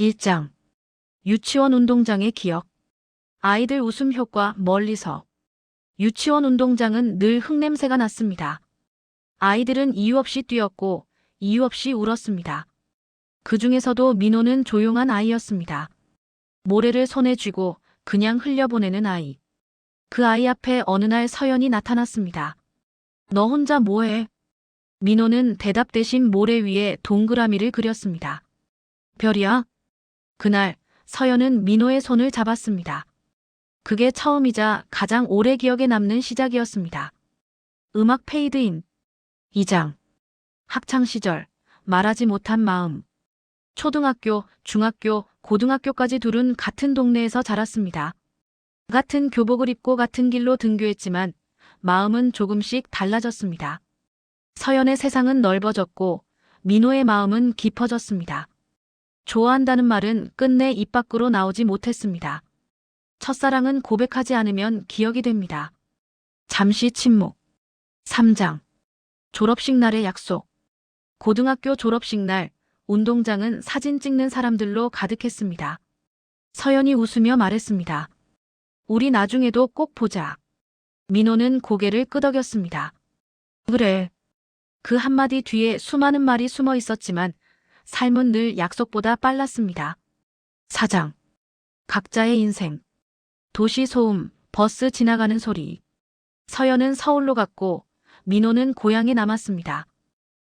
1장 유치원 운동장의 기억 아이들 웃음 효과 멀리서 유치원 운동장은 늘 흙냄새가 났습니다. 아이들은 이유 없이 뛰었고 이유 없이 울었습니다. 그 중에서도 민호는 조용한 아이였습니다. 모래를 손에 쥐고 그냥 흘려보내는 아이. 그 아이 앞에 어느 날 서연이 나타났습니다. 너 혼자 뭐해? 민호는 대답 대신 모래 위에 동그라미를 그렸습니다. 별이야? 그날 서연은 민호의 손을 잡았습니다. 그게 처음이자 가장 오래 기억에 남는 시작이었습니다. 음악 페이드인 2장 학창 시절 말하지 못한 마음 초등학교, 중학교, 고등학교까지 둘은 같은 동네에서 자랐습니다. 같은 교복을 입고 같은 길로 등교했지만 마음은 조금씩 달라졌습니다. 서연의 세상은 넓어졌고 민호의 마음은 깊어졌습니다. 좋아한다는 말은 끝내 입 밖으로 나오지 못했습니다. 첫사랑은 고백하지 않으면 기억이 됩니다. 잠시 침묵. 3장. 졸업식 날의 약속. 고등학교 졸업식 날, 운동장은 사진 찍는 사람들로 가득했습니다. 서연이 웃으며 말했습니다. 우리 나중에도 꼭 보자. 민호는 고개를 끄덕였습니다. 그래. 그 한마디 뒤에 수많은 말이 숨어 있었지만 삶은 늘 약속보다 빨랐습니다. 사장. 각자의 인생. 도시 소음, 버스 지나가는 소리. 서연은 서울로 갔고 민호는 고향에 남았습니다.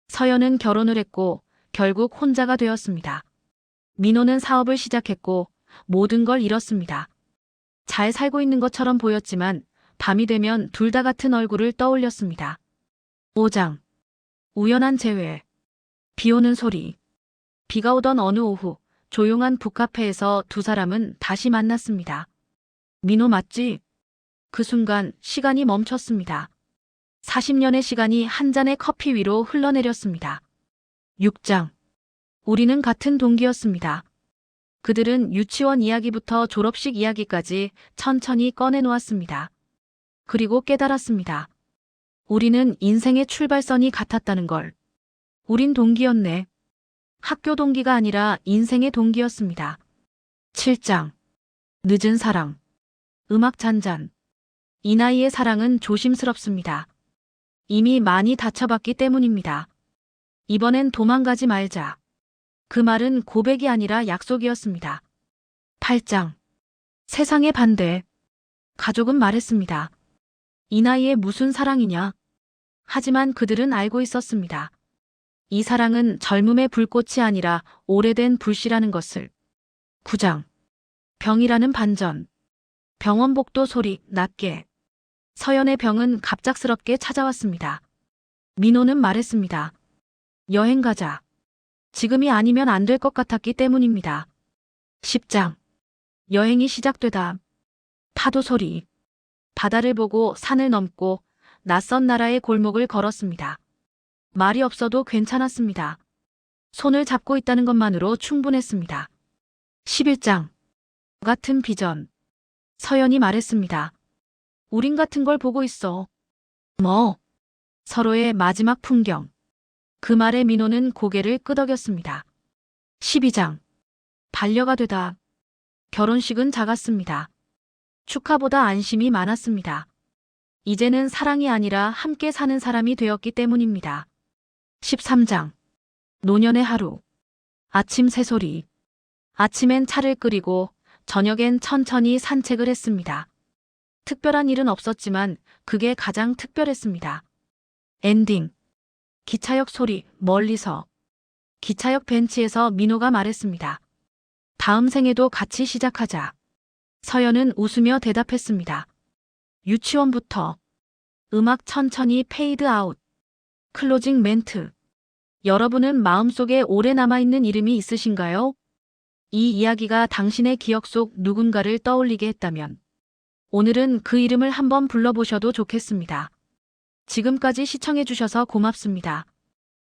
서연은 결혼을 했고 결국 혼자가 되었습니다. 민호는 사업을 시작했고 모든 걸 잃었습니다. 잘 살고 있는 것처럼 보였지만 밤이 되면 둘 다 같은 얼굴을 떠올렸습니다. 5장. 우연한 재회. 비 오는 소리. 비가 오던 어느 오후 조용한 북카페에서 두 사람은 다시 만났습니다. 민호 맞지? 그 순간 시간이 멈췄습니다. 40년의 시간이 한 잔의 커피 위로 흘러내렸습니다. 6장. 우리는 같은 동기였습니다. 그들은 유치원 이야기부터 졸업식 이야기까지 천천히 꺼내놓았습니다. 그리고 깨달았습니다. 우리는 인생의 출발선이 같았다는 걸. 우린 동기였네. 학교 동기가 아니라 인생의 동기였습니다. 7장. 늦은 사랑. 음악 잔잔. 이 나이의 사랑은 조심스럽습니다. 이미 많이 다쳐봤기 때문입니다. 이번엔 도망가지 말자. 그 말은 고백이 아니라 약속이었습니다. 8장. 세상의 반대. 가족은 말했습니다. 이 나이에 무슨 사랑이냐? 하지만 그들은 알고 있었습니다. 이 사랑은 젊음의 불꽃이 아니라 오래된 불씨라는 것을. 9장. 병이라는 반전. 병원 복도 소리 낮게. 서연의 병은 갑작스럽게 찾아왔습니다. 민호는 말했습니다. 여행 가자. 지금이 아니면 안 될 것 같았기 때문입니다. 10장. 여행이 시작되다. 파도 소리. 바다를 보고 산을 넘고 낯선 나라의 골목을 걸었습니다. 말이 없어도 괜찮았습니다. 손을 잡고 있다는 것만으로 충분했습니다. 11장. 같은 비전. 서연이 말했습니다. 우린 같은 걸 보고 있어. 뭐? 서로의 마지막 풍경. 그 말에 민호는 고개를 끄덕였습니다. 12장. 반려가 되다. 결혼식은 작았습니다. 축하보다 안심이 많았습니다. 이제는 사랑이 아니라 함께 사는 사람이 되었기 때문입니다. 13장. 노년의 하루. 아침 새소리. 아침엔 차를 끓이고 저녁엔 천천히 산책을 했습니다. 특별한 일은 없었지만 그게 가장 특별했습니다. 엔딩. 기차역 소리, 멀리서. 기차역 벤치에서 민호가 말했습니다. 다음 생에도 같이 시작하자. 서연은 웃으며 대답했습니다. 유치원부터. 음악 천천히 페이드 아웃. 클로징 멘트. 여러분은 마음속에 오래 남아있는 이름이 있으신가요? 이 이야기가 당신의 기억 속 누군가를 떠올리게 했다면 오늘은 그 이름을 한번 불러보셔도 좋겠습니다. 지금까지 시청해주셔서 고맙습니다.